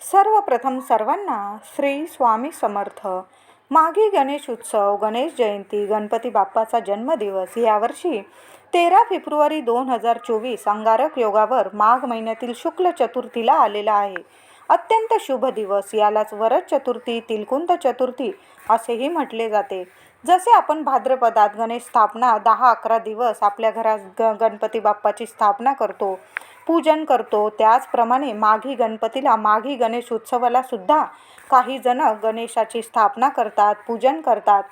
सर्वप्रथम सर्वांना श्री स्वामी समर्थ. माघी गणेश उत्सव गणेश जयंती गणपती बाप्पाचा जन्मदिवस यावर्षी तेरा फेब्रुवारी दोन हजार चोवीस अंगारक योगावर माघ महिन्यातील शुक्ल चतुर्थीला आलेला आहे. अत्यंत शुभ दिवस यालाच वरद चतुर्थी तिलकुंत चतुर्थी असेही म्हटले जाते. जसे आपण भाद्रपदात गणेश स्थापना दहा अकरा दिवस आपल्या घरात ग गणपती बाप्पाची स्थापना करतो पूजन करतो त्याचप्रमाणे माघी गणपतीला माघी गणेश उत्सवाला सुद्धा काही जण गणेशाची स्थापना करतात पूजन करतात.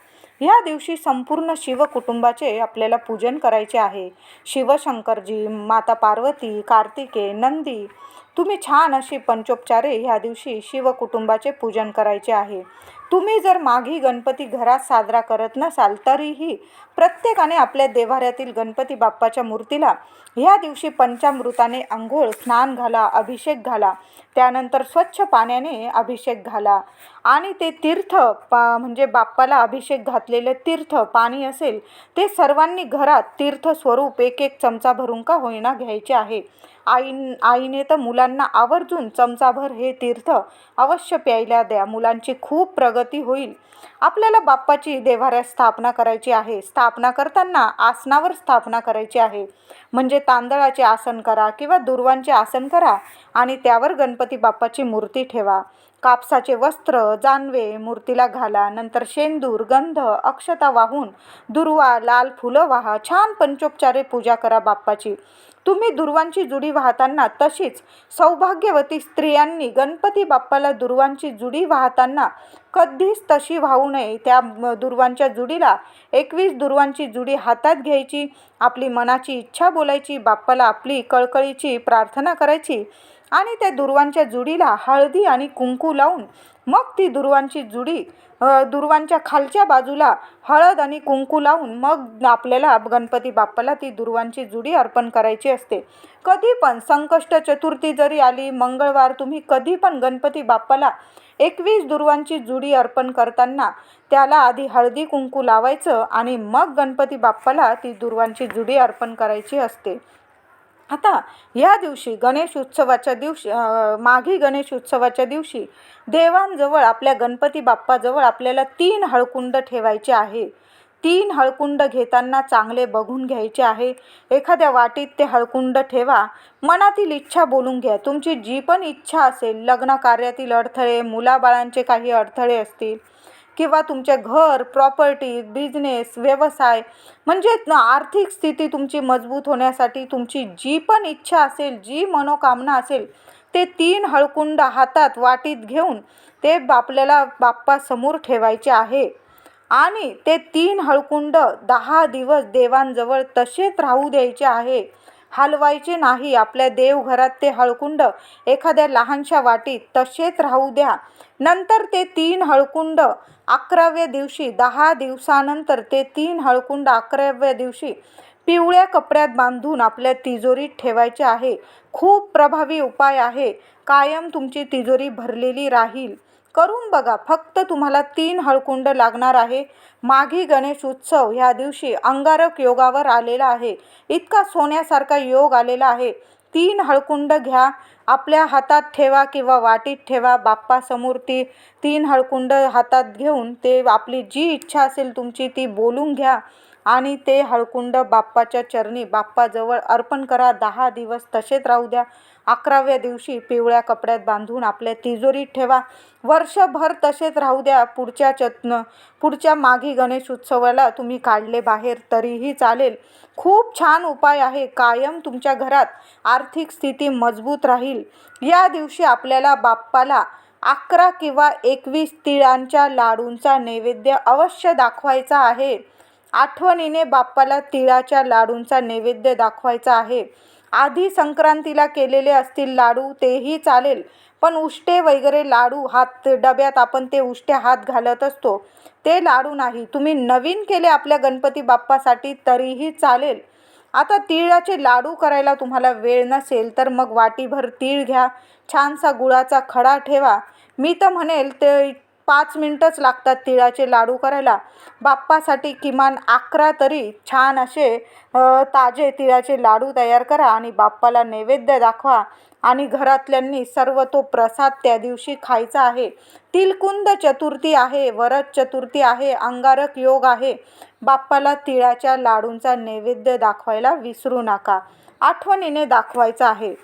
या दिवशी संपूर्ण शिवकुटुंबाचे आपल्याला पूजन करायचे आहे. शिवशंकरजी माता पार्वती कार्तिके नंदी तुम्ही छान अशी पंचोपचारे ह्या दिवशी शिवकुटुंबाचे पूजन करायचे आहे. तुम्ही जर माघी गणपती घरात साजरा करत नसाल तरीही प्रत्येकाने आपल्या देवाऱ्यातील गणपती बाप्पाच्या मूर्तीला ह्या दिवशी पंचामृताने आंघोळ स्नान घाला अभिषेक घाला त्यानंतर स्वच्छ पाण्याने अभिषेक घाला. आणि ते तीर्थ पा म्हणजे बाप्पाला अभिषेक घातलेले तीर्थ पाणी असेल ते सर्वांनी घरात तीर्थ स्वरूप एक एक चमचा भरून का होईना घ्यायचे आहे. आई आईने तर मुलांना आवर्जून चमचाभर हे तीर्थ अवश्य प्यायला द्या. मुलांची खूप प्रगती होईल. आपल्याला बाप्पाची देव्हाऱ्यात स्थापना करायची आहे. स्थापना करताना आसनावर स्थापना करायची आहे. म्हणजे तांदळाचे आसन करा किंवा दुर्वांचे आसन करा आणि त्यावर गणपती बाप्पाची मूर्ती ठेवा. कापसाचे वस्त्र जानवे मूर्तीला घाला नंतर शेंदूर गंध अक्षता वाहून दुर्वा लाल फुलं वाहा छान पंचोपचारे पूजा करा बाप्पाची. तुम्ही दुर्वांची जुडी वाहताना तशीच सौभाग्यवती स्त्रियांनी गणपती बाप्पाला दुर्वांची जुडी वाहताना कधीच तशी वाहू नये. त्या दुर्वांच्या जुडीला एकवीस दुर्वांची जुडी हातात घ्यायची आपली मनाची इच्छा बोलायची बाप्पाला आपली कळकळीची प्रार्थना करायची. आणि त्या दुर्वांच्या जुडीला हळदी आणि कुंकू लावून मग ती दुर्वांची जुडी दुर्वांच्या खालच्या बाजूला हळद आणि कुंकू लावून मग आपल्याला गणपती बाप्पाला ती दुर्वांची जुडी अर्पण करायची असते. कधी पण संकष्ट चतुर्थी जरी आली मंगळवार तुम्ही कधी पण गणपती बाप्पाला एकवीस दुर्वांची जुडी अर्पण करताना त्याला आधी हळदी कुंकू लावायचं आणि मग गणपती बाप्पाला ती दुर्वांची जुडी अर्पण करायची असते. आता या दिवशी गणेश उत्सवाच्या दिवशी माघी गणेश उत्सवाच्या दिवशी देवांजवळ आपल्या गणपती बाप्पाजवळ आपल्याला तीन हळकुंड ठेवायचे आहे. तीन हळकुंड घेताना चांगले बघून घ्यायचे आहे. एखाद्या वाटीत ते हळकुंड ठेवा. मनातील इच्छा बोलून घ्या. तुमची जी पण इच्छा असेल लग्न कार्यातील अडथळे मुलाबाळांचे काही अडथळे असतील किंवा तुमचे घर प्रॉपर्टी बिझनेस व्यवसाय म्हणजे आर्थिक स्थिती तुमची मजबूत होण्यासाठी तुमची जी पण इच्छा असेल जी मनोकामना असेल ते तीन हळकुंड हातात वाटीत घेऊन ते आपल्याला बाप्पासमोर ठेवायचे आहे. आणि ते तीन हळकुंड दहा दिवस देवांजवळ तसेच राहू द्यायचे आहे. हलवायचे नाही. आपल्या देवघरात ते हळकुंड एखाद्या लहानशा वाटीत तसेच राहू द्या. नंतर ते तीन हळकुंड अकराव्या दिवशी दहा दिवसानंतर ते तीन हळकुंड अकराव्या दिवशी पिवळ्या कपड्यात बांधून आपल्या तिजोरीत ठेवायचे आहे. खूप प्रभावी उपाय आहे. कायम तुमची तिजोरी भरलेली राहील. करून बघा फक्त तुम्हाला तीन हळकुंड लागणार आहे. माघी गणेश उत्सव ह्या दिवशी अंगारक योगावर आलेला आहे. इतका सोन्यासारखा योग आलेला आहे. तीन हळकुंड घ्या. आपल्या हातात ठेवा किंवा वाटीत ठेवा बाप्पासमोर ती तीन हळकुंड हातात घेऊन ते आपली जी इच्छा असेल तुमची ती बोलून घ्या. आणि ते हळकुंड बाप्पाच्या चरणी बाप्पाजवळ अर्पण करा. दहा दिवस तसेच राहू द्या. अकराव्या दिवशी पिवळ्या कपड्यात बांधून आपल्या तिजोरीत ठेवा. वर्षभर तसेच राहू द्या पुढच्या चतन. पुढच्या माघी गणेश उत्सवाला तुम्ही काढले बाहेर तरीही चालेल. खूप छान उपाय आहे. कायम तुमच्या घरात आर्थिक स्थिती मजबूत राहील. या दिवशी आपल्याला बाप्पाला अकरा किंवा एकवीस तिळांच्या लाडूंचा नैवेद्य अवश्य दाखवायचा आहे. आठवणीने बाप्पाला तिळाच्या लाडूंचा नैवेद्य दाखवायचा आहे. आधी संक्रांतीला केलेले असतील लाडू तेही चालेल. पण उष्टे वगैरे लाडू हात डब्यात आपण ते उष्टे हात घालत असतो. ते लाडू नाही. तुम्ही नवीन केले आपल्या गणपती बाप्पासाठी तरीही चालेल. आता तिळाचे लाडू करायला तुम्हाला वेळ नसेल तर मग वाटीभर तीळ घ्या. छानसा गुळाचा खडा ठेवा. मी तर म्हणेल ते पाच मिनटंच लागतात तिळाचे लाडू करायला. बाप्पासाठी किमान अकरा तरी छान असे ताजे तिळाचे लाडू तयार करा आणि बाप्पाला नैवेद्य दाखवा. आणि घरातल्यांनी सर्व तो प्रसाद त्या दिवशी खायचा आहे. तिलकुंद चतुर्थी आहे वरद चतुर्थी आहे अंगारक योग आहे. बाप्पाला तिळाच्या लाडूंचा नैवेद्य दाखवायला विसरू नका. आठवणीने दाखवायचा आहे.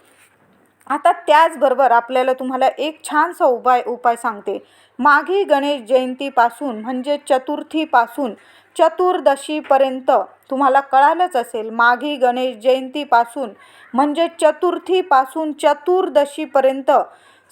आता त्याचबरोबर आपल्याला तुम्हाला एक छानसा उपाय उपाय सांगते. माघी गणेश जयंतीपासून म्हणजे चतुर्थीपासून चतुर्दशीपर्यंत तुम्हाला कळालंच असेल माघी गणेश जयंतीपासून म्हणजे चतुर्थीपासून चतुर्दशीपर्यंत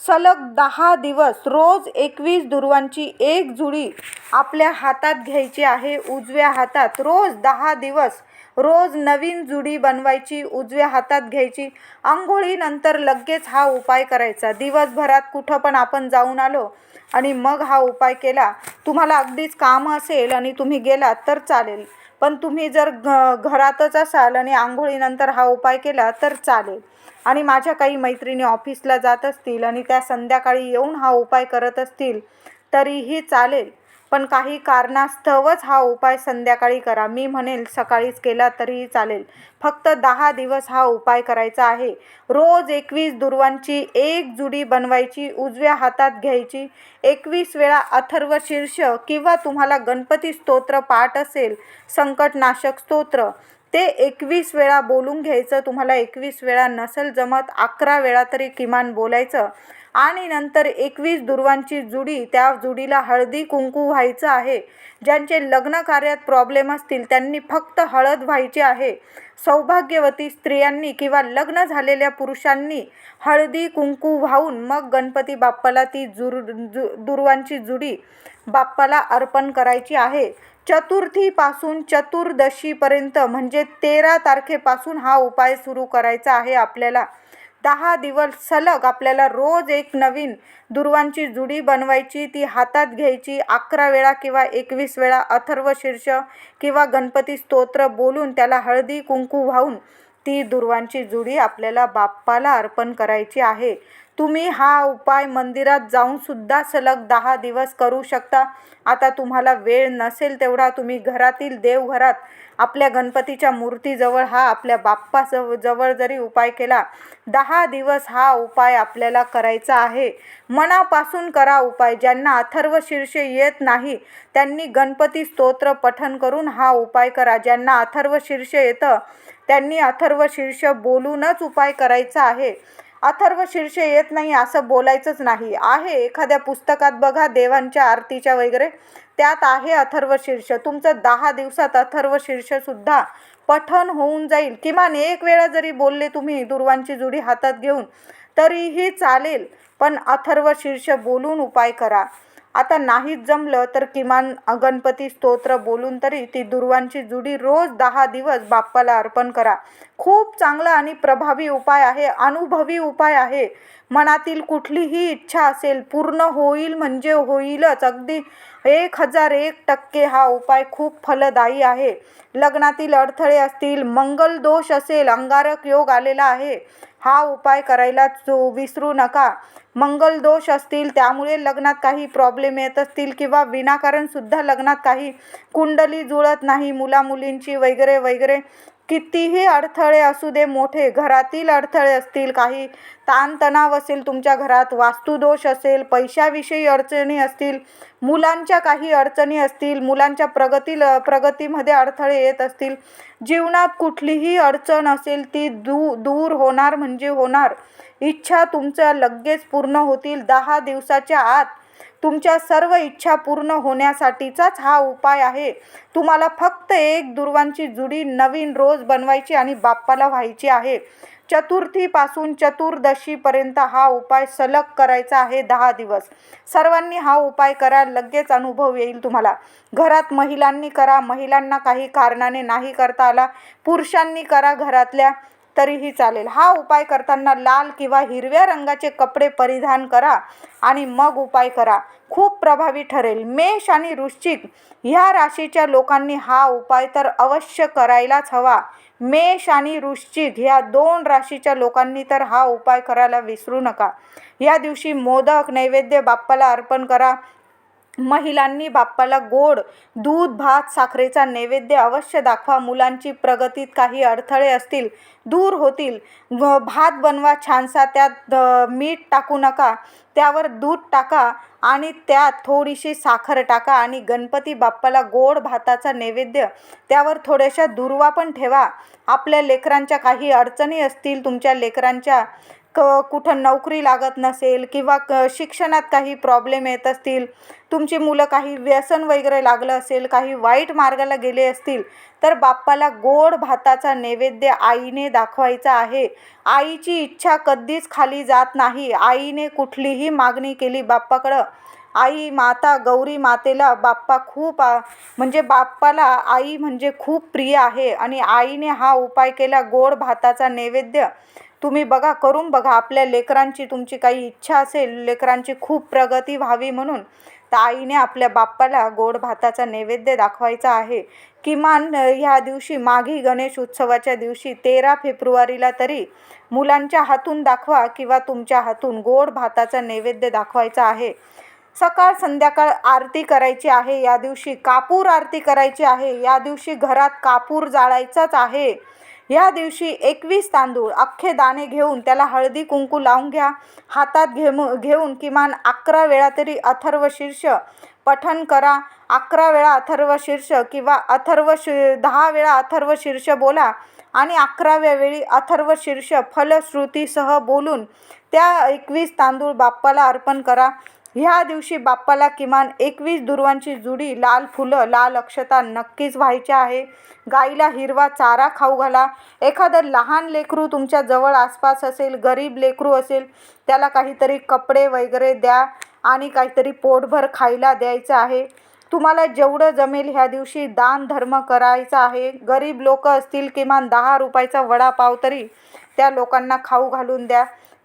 सलग दहा दिवस रोज एकवीस दुर्वांची एक जुडी आपल्या हातात घ्यायची आहे उजव्या हातात रोज दहा दिवस रोज नवीन जुडी बनवायची उजव्या हातात घ्यायची. आंघोळीनंतर लगेच हा उपाय करायचा. दिवसभरात कुठं पण आपण जाऊन आलो आणि मग हा उपाय केला तुम्हाला अगदीच काम असेल आणि तुम्ही गेलात तर चालेल. पण तुम्ही जर घ घरातच असाल आणि आंघोळीनंतर हा उपाय केला तर चालेल. आणि माझ्या काही मैत्रिणी ऑफिसला जात असतील आणि त्या संध्याकाळी येऊन हा उपाय करत असतील तरीही चालेल. पण काही कारणास्तवच हा उपाय संध्याकाळी करा. मी म्हणेल सकाळीच केला तरीही चालेल. फक्त दहा दिवस हा उपाय करायचा आहे. रोज एकवीस दुर्वांची एक जुडी बनवायची उजव्या हातात घ्यायची. एकवीस वेळा अथर्व शीर्ष किंवा तुम्हाला गणपती स्तोत्र पाठ असेल संकटनाशक स्तोत्र. ते एकवीस वेळा बोलून घ्यायचं तुम्हाला एकवीस वेळा नसेल जमत अकरा वेळा तरी किमान बोलायचं. आणि नंतर एकवीस दुर्वांची जुडी त्या जुडीला हळदी कुंकू व्हायचं आहे. ज्यांचे लग्न कार्यात प्रॉब्लेम असतील त्यांनी फक्त हळद व्हायची आहे. सौभाग्यवती स्त्रियांनी किंवा लग्न झालेल्या पुरुषांनी हळदी कुंकू वाहून मग गणपती बाप्पाला ती जुर जु दुर्वांची जुडी बाप्पाला अर्पण करायची आहे. चतुर्थीपासून चतुर्दशीपर्यंत म्हणजे तेरा तारखेपासून हा उपाय सुरू करायचा आहे आपल्याला. दहा दिवस सलग आपल्याला रोज एक नवीन दुर्वांची जुडी बनवायची ती हातात घ्यायची. अकरा वेळा किंवा एकवीस वेळा अथर्व शीर्ष किंवा गणपती स्तोत्र बोलून त्याला हळदी कुंकू वाहून ती दुर्वांची जुडी आपल्याला बाप्पाला अर्पण करायची आहे. तुम्ही हा उपाय मंदिरात जाऊन सुद्धा सलग दहा दिवस करू शकता. आता तुम्हाला वेळ नसेल तेवढा तुम्ही घरातील देवघरात आपल्या गणपतीच्या मूर्तीजवळ हा आपल्या बाप्पा जवळ जरी उपाय केला दहा दिवस हा उपाय आपल्याला करायचा आहे. मनापासून करा उपाय. ज्यांना अथर्व शीर्ष येत नाही त्यांनी गणपती स्तोत्र पठन करून हा उपाय करा. ज्यांना अथर्व शीर्ष येतं त्यांनी अथर्व शीर्ष बोलूनच उपाय करायचा आहे. अथर्व शीर्षे येत नाही असं बोलायचंच नाही. आहे एखाद्या पुस्तकात बघा देवांच्या आरतीच्या वगैरे. त्यात आहे अथर्व शीर्ष. तुमचं दहा दिवसात अथर्व शीर्षसुद्धा पठन होऊन जाईल. किमान एक वेळा जरी बोलले तुम्ही दुर्वांची जुडी हातात घेऊन तरीही चालेल. पण अथर्व शीर्ष बोलून उपाय करा. आता नाहीच जमलं तर किमान गणपती स्तोत्र बोलून तरी ती दुर्वांची जुडी रोज दहा दिवस बाप्पाला अर्पण करा. खूप चांगला आणि प्रभावी उपाय आहे अनुभवी उपाय आहे. मनातील कुठलीही इच्छा असेल पूर्ण होईल म्हणजे होईलच. अगदी एक हजार एक टक्के हा उपाय खूप फलदायी आहे. लग्नातील अडथळे असतील मंगल दोष असेल अंगारक योग आलेला आहे. हा उपाय करायला चो विसरू नका. मंगल दोष असतील त्यामुळे लग्नात काही प्रॉब्लेम येत असतील किंवा विनाकारणसुद्धा लग्नात काही कुंडली जुळत नाही मुलामुलींची वगैरे वगैरे. कितीही अडथळे असू दे मोठे घरातील अडथळे असतील काही ताणतणाव असेल तुमच्या घरात वास्तुदोष असेल पैशाविषयी अडचणी असतील मुलांच्या काही अडचणी असतील मुलांच्या प्रगतील प्रगतीमध्ये अडथळे येत असतील जीवनात कुठलीही अडचण असेल ती दू दूर होणार म्हणजे होणार. इच्छा तुमच्या लगेच पूर्ण होतील. दहा दिवसाच्या आत तुमच्या सर्व इच्छा पूर्ण होण्यासाठीचाच हा उपाय आहे. तुम्हाला फक्त एक दुर्वांची जुडी नवीन रोज बनवायची आणि बाप्पाला व्हायची आहे. चतुर्थीपासून चतुर्दशीपर्यंत हा उपाय सलग करायचा आहे दहा दिवस. सर्वांनी हा उपाय करा लगेच अनुभव येईल तुम्हाला. घरात महिलांनी करा महिलांना काही कारणाने नाही करता आला. पुरुषांनी करा घरातल्या तरीही चालेल. हा उपाय करताना लाल किंवा हिरव्या रंगाचे कपडे परिधान करा आणि मग उपाय करा. खूप प्रभावी ठरेल. मेष आणि वृश्चिक ह्या राशीच्या लोकांनी हा उपाय तर अवश्य करायलाच हवा. मेष आणि वृश्चिक ह्या दोन राशीच्या लोकांनी तर हा उपाय करायला विसरू नका. या दिवशी मोदक नैवेद्य बाप्पाला अर्पण करा. महिलांनी बाप्पाला गोड दूध भात साखरेचा नैवेद्य अवश्य दाखवा. मुलांची प्रगतीत काही अडथळे असतील दूर होतील. व भात बनवा छानसा त्यात मीठ टाकू नका. त्यावर दूध टाका आणि त्यात थोडीशी साखर टाका आणि गणपती बाप्पाला गोड भाताचा नैवेद्य त्यावर थोड्याशा दुर्वा पण ठेवा. आपल्या लेकरांच्या काही अडचणी असतील तुमच्या लेकरांच्या क कुठं नोकरी लागत नसेल किंवा क शिक्षणात काही प्रॉब्लेम येत असतील तुमची मुलं काही व्यसन वगैरे लागलं असेल काही वाईट मार्गाला गेले असतील तर बाप्पाला गोड भाताचा नैवेद्य आईने दाखवायचा आहे. आईची इच्छा कधीच खाली जात नाही. आईने कुठलीही मागणी केली बाप्पाकडं. आई माता गौरी मातेला बाप्पा खूप म्हणजे बाप्पाला आई म्हणजे खूप प्रिय आहे आणि आईने हा उपाय केला गोड भाताचा नैवेद्य. तुम्ही बघा करून बघा. आपल्या लेकरांची तुमची काही इच्छा असेल लेकरांची खूप प्रगती व्हावी म्हणून तर आईने आपल्या बाप्पाला गोड भाताचा नैवेद्य दाखवायचा आहे. किमान ह्या दिवशी माघी गणेश उत्सवाच्या दिवशी तेरा फेब्रुवारीला तरी मुलांच्या हातून दाखवा किंवा तुमच्या हातून गोड भाताचा नैवेद्य दाखवायचा आहे. सकाळ संध्याकाळ आरती करायची आहे. या दिवशी कापूर आरती करायची आहे. या दिवशी घरात कापूर जाळायचाच आहे. या दिवशी एकवीस तांदूळ अख्खे दाणे घेऊन त्याला हळदी कुंकू लावून घ्या. हातात घेऊ घेऊन किमान अकरा वेळा तरी अथर्व शीर्ष पठण करा. अकरा वेळा अथर्व शीर्ष किंवा अथर्व शी दहा वेळा अथर्व शीर्ष बोला आणि अकराव्या वेळी अथर्व शीर्ष फलश्रुतीसह बोलून त्या एकवीस तांदूळ बाप्पाला अर्पण करा. ह्या दिवशी बाप्पाला किमान एकवीस दुर्वांची जुडी लाल फुलं लाल अक्षता नक्कीच व्हायच्या आहे. गाईला हिरवा चारा खाऊ घाला. एखादं लहान लेकरू तुमच्या जवळ आसपास असेल गरीब लेकरू असेल त्याला काहीतरी कपडे वगैरे द्या आणि काहीतरी पोटभर खायला द्यायचं आहे. तुम्हाला जेवढं जमेल ह्या दिवशी दान धर्म करायचा आहे. गरीब लोक असतील किमान दहा रुपयाचा वडापाव तरी त्या लोकांना खाऊ घालून द्या.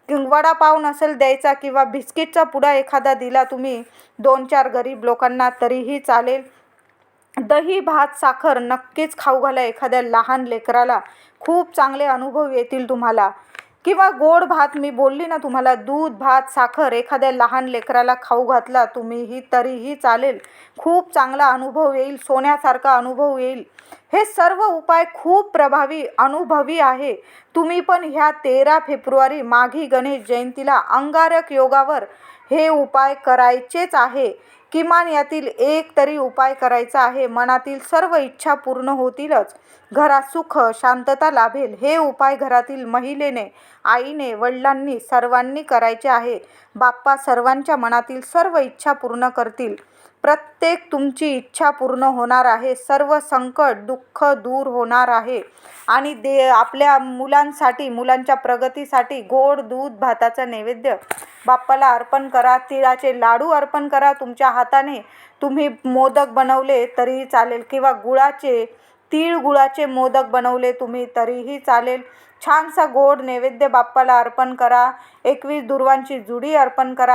वडापाव नसेल द्यायचा किंवा बिस्किटचा पुडा एखादा दिला तुम्ही दोन चार गरीब लोकांना तरीही चालेल. दही भात साखर नक्कीच खाऊ घाला एखाद्या लहान लेकराला. खूप चांगले अनुभव येतील तुम्हाला. किंवा गोड भात मी बोलली ना तुम्हाला दूध भात साखर एखाद्या लहान लेकराला खाऊ घातला तुम्हीही तरीही चालेल. खूप चांगला अनुभव येईल सोन्यासारखा अनुभव येईल. हे सर्व उपाय खूप प्रभावी अनुभवी आहे. तुम्ही पण ह्या तेरा फेब्रुवारी माघी गणेश जयंतीला अंगारक योगावर हे उपाय करायचेच आहे. किमान यातील एक तरी उपाय करायचा आहे. मनातील सर्व इच्छा पूर्ण होतीलच. घरात सुख शांतता लाभेल. हे उपाय घरातील महिलेने आईने वडिलांनी सर्वांनी करायचे आहे. बाप्पा सर्वांच्या मनातील सर्व इच्छा पूर्ण करतील. प्रत्येक तुमची इच्छा पूर्ण होणार आहे. सर्व संकट दुःख दूर होणार आहे. आणि दे आपल्या मुलांसाठी मुलांच्या प्रगतीसाठी गोड दूध भाताचं नैवेद्य. बाप्पाला अर्पण करा तिळाचे लाडू अर्पण करा तुमच्या हाताने. तुम्ही मोदक बनवले तरीही चालेल किंवा गुळाचे तीळ गुळाचे मोदक बनवले तुम्ही तरीही चालेल. छानसा गोड नैवेद्य बाप्पाला अर्पण करा. एकवीस दुर्वांची जुडी अर्पण करा.